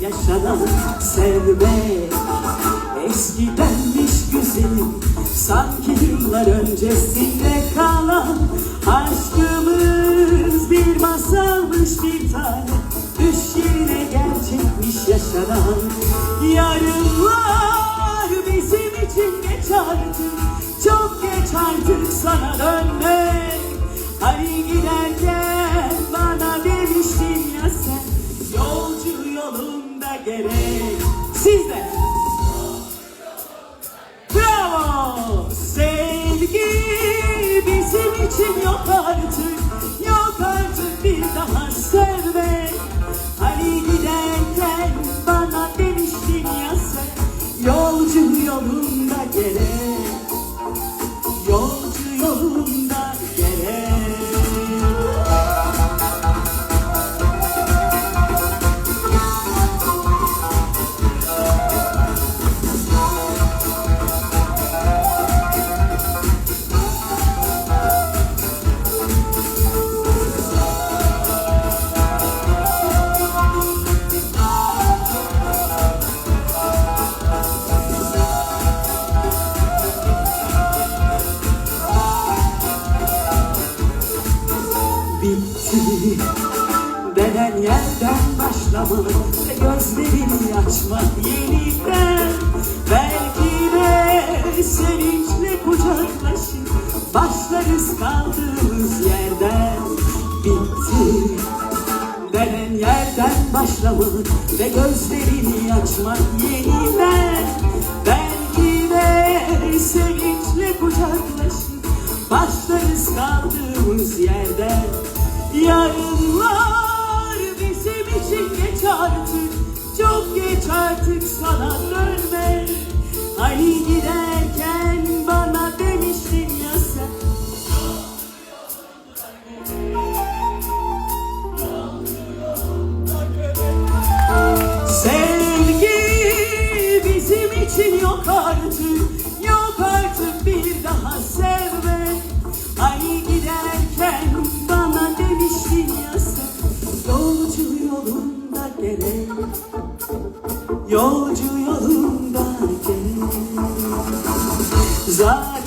yaşanan sevmek. Eskidenmiş güzelim Sanki yıllar öncesinde kalan Aşkımız bir masalmış bir tane Düş yerine gerçekmiş yaşanan Yarınlar bizim için geç artık Çok geç artık sana dönmek. Hani giderken Sevgi bizim için yok artık, yok artık bir daha sevmek. Hani giderken bana demiştin ya sen, yolcu yolunda gerek, yolcu yolunda Denen yerden başlamak ve gözlerini açmak yeniden Belki de sevinçle kucaklaşıp başlarız kaldığımız yerden. Bitti. Denen yerden başlamak ve gözlerini açmak yeniden Belki de sevinçle kucaklaşıp başlarız kaldığımız yerden. Yarınlar artık sana dönme. Hani giderken bana demiştin ya sen. Sevgi bizim için yok artık yere Yolcu yolunda gel. Zaten